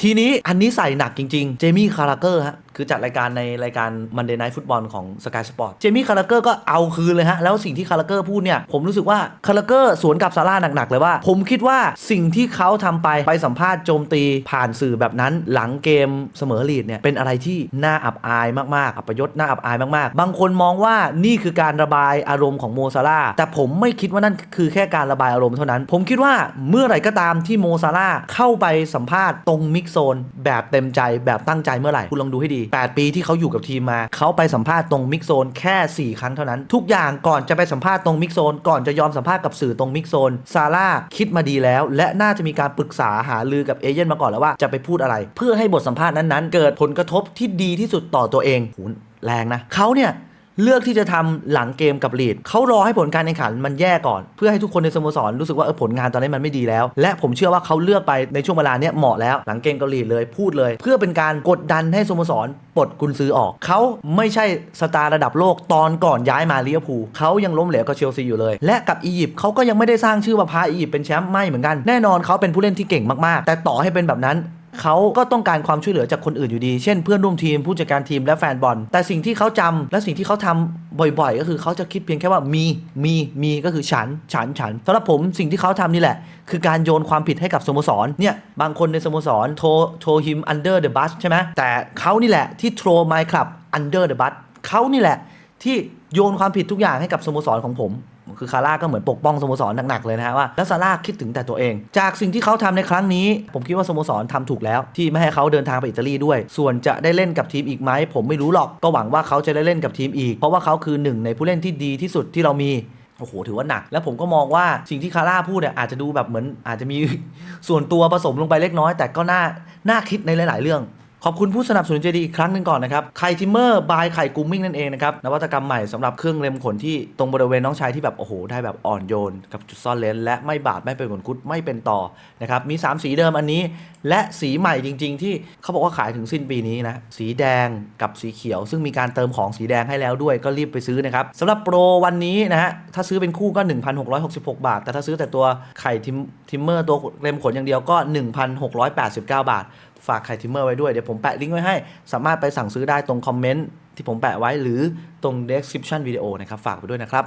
ทีนี้อันนี้ใส่หนักจริง ๆ เจมี่คาราเกอร์ฮะ คือจัดรายการในรายการ Monday Night Football ของ Sky Sport เจมี่คาราเกอร์ก็เอาคืนเลยฮะ แล้วสิ่งที่คาราเกอร์พูดเนี่ย ผมรู้สึกว่าคาราเกอร์สวนกับซาร่าหนัก ๆ เลยว่า ผมคิดว่าสิ่งที่เขาทำไปไปสัมภาษณ์โจมตีผ่านสื่อแบบนั้นหลังเกมเสมอลีดเนี่ยเป็นอะไรที่น่าอับอายมากๆ อัปยศน่าอับอายมากๆ บางคนมองว่านี่คือการระบายอารมณ์ของโมซาร่าแต่ผมไม่คิดว่านั่นคือแค่การระบายอารมณ์เท่านั้น ผมคิดว่าเมื่อไหร่ก็ตามที่โมซาร่าเข้าไปสัมภาษณ์ตรงมิกโซนแบบเต็มใจแบบตั้งใจเมื่อไหร่คุณลองดูให้ดี8 ปีที่เขาอยู่กับทีมมา เขาไปสัมภาษณ์ตรงมิกโซนแค่ 4 ครั้งเท่านั้น ทุกอย่างก่อนจะไปสัมภาษณ์ตรงมิกโซนก่อนจะยอมสัมภาษณ์กับสื่อตรงมิกโซนซาร่าคิดมาดีแล้ว และน่าจะมีการปรึกษาหาลือกับเอเย่นมาก่อนแล้วว่าจะไปพูดอะไร เพื่อให้บทสัมภาษณ์นั้นๆ เกิดผลกระทบที่ดีที่สุดต่อตัวเองโหแรงนะเขาเนี่ย เลือกที่จะทำหลังเกมกับลีดเขารอให้ผลการแข่งขันมันแย่ก่อน เพื่อให้ทุกคนในสโมสรรู้สึกว่าเออผลงานตอนนี้มันไม่ดีแล้ว และผมเชื่อว่าเขาเลือกไปในช่วงเวลาเนี้ยเหมาะแล้วหลังเกมกับลีดเลยพูดเลย เพื่อเป็นการกดดันให้สโมสรปลดกุนซือออก เขาไม่ใช่สตาร์ระดับโลกตอนก่อนย้ายมาลิเวอร์พูลเขายังล้มเหลวกับเชลซีอยู่เลย และกับอียิปต์เขาก็ยังไม่ได้สร้างชื่อว่าพาอียิปต์เป็นแชมป์ไม่เหมือนกันแน่นอนเขาเป็นผู้เล่นที่เก่งมากๆ แต่ต่อให้เป็นแบบนั้น เขาก็ต้องการความช่วยเหลือจากคนอื่นอยู่ดี เช่นเพื่อนร่วมทีมผู้จัดการทีมและแฟนบอล แต่สิ่งที่เขาจำและสิ่งที่เขาทำบ่อยๆ ก็คือเขาจะคิดเพียงแค่ว่ามีมีมีก็คือฉันฉันฉันสำหรับผมสิ่งที่เขาทำนี่แหละ คือการโยนความผิดให้กับสโมสรเนี่ยบางคนในสโมสรโทรโทร him under the bus ใช่ไหมแต่เขานี่แหละที่ throw my club under the bus เขานี่แหละที่โยนความผิดทุกอย่างให้กับสโมสรของผม คือคาร่าก็เหมือนปกป้องสโมสรหนักๆเลยนะฮะว่าแล้วซาร่าคิดถึงแต่ตัวเอง จากสิ่งที่เขาทำในครั้งนี้ ผมคิดว่าสโมสรทำถูกแล้ว ที่ไม่ให้เขาเดินทางไปอิตาลีด้วย ส่วนจะได้เล่นกับทีมอีกไหมผมไม่รู้หรอกก็หวังว่าเขาจะได้เล่นกับทีมอีก เพราะว่าเขาคือหนึ่งในผู้เล่นที่ดีที่สุดที่เรามีโอ้โห ถือว่าหนัก แล้วผมก็มองว่าสิ่งที่คาร่าพูดเนี่ยอาจจะดูแบบเหมือนอาจจะมีส่วนตัวผสมลงไปเล็กน้อย แต่ก็น่า น่าคิดในหลาย ๆ เรื่อง ขอบคุณผู้สนับสนุนใจดีอีกครั้งหนึ่งก่อนนะครับไข่ทิมเมอร์บายไข่กุ้มมิ่งนั่นเองนะครับนวัตกรรมใหม่สำหรับเครื่องเล็มขนที่ตรงบริเวณน้องชายที่แบบโอ้โหได้แบบอ่อนโยน กับจุดซ่อนเลนและไม่บาดไม่เป็นขนคุดไม่เป็นต่อนะครับมี 3 สีเดิมอันนี้ และสีใหม่จริง ๆ ที่เขาบอกว่าขายถึงสิ้นปีนี้นะสีแดงกับสีเขียว ซึ่งมีการเติมของสีแดงให้แล้วด้วยก็รีบไปซื้อนะครับสำหรับโปรวันนี้นะฮะถ้าซื้อเป็นคู่ก็ 1,666 บาท แต่ถ้าซื้อแต่ตัวไข่ทิมเมอร์ตัวเล็มขนอย่างเดียวก็ 1,689 บาท ฝากไข่ทิมเมอร์ไว้ด้วย เดี๋ยวผมแปะลิงก์ไว้ให้ สามารถไปสั่งซื้อได้ตรงคอมเมนต์ที่ผมแปะไว้หรือตรง description วิดีโอนะครับ ฝากไปด้วยนะครับ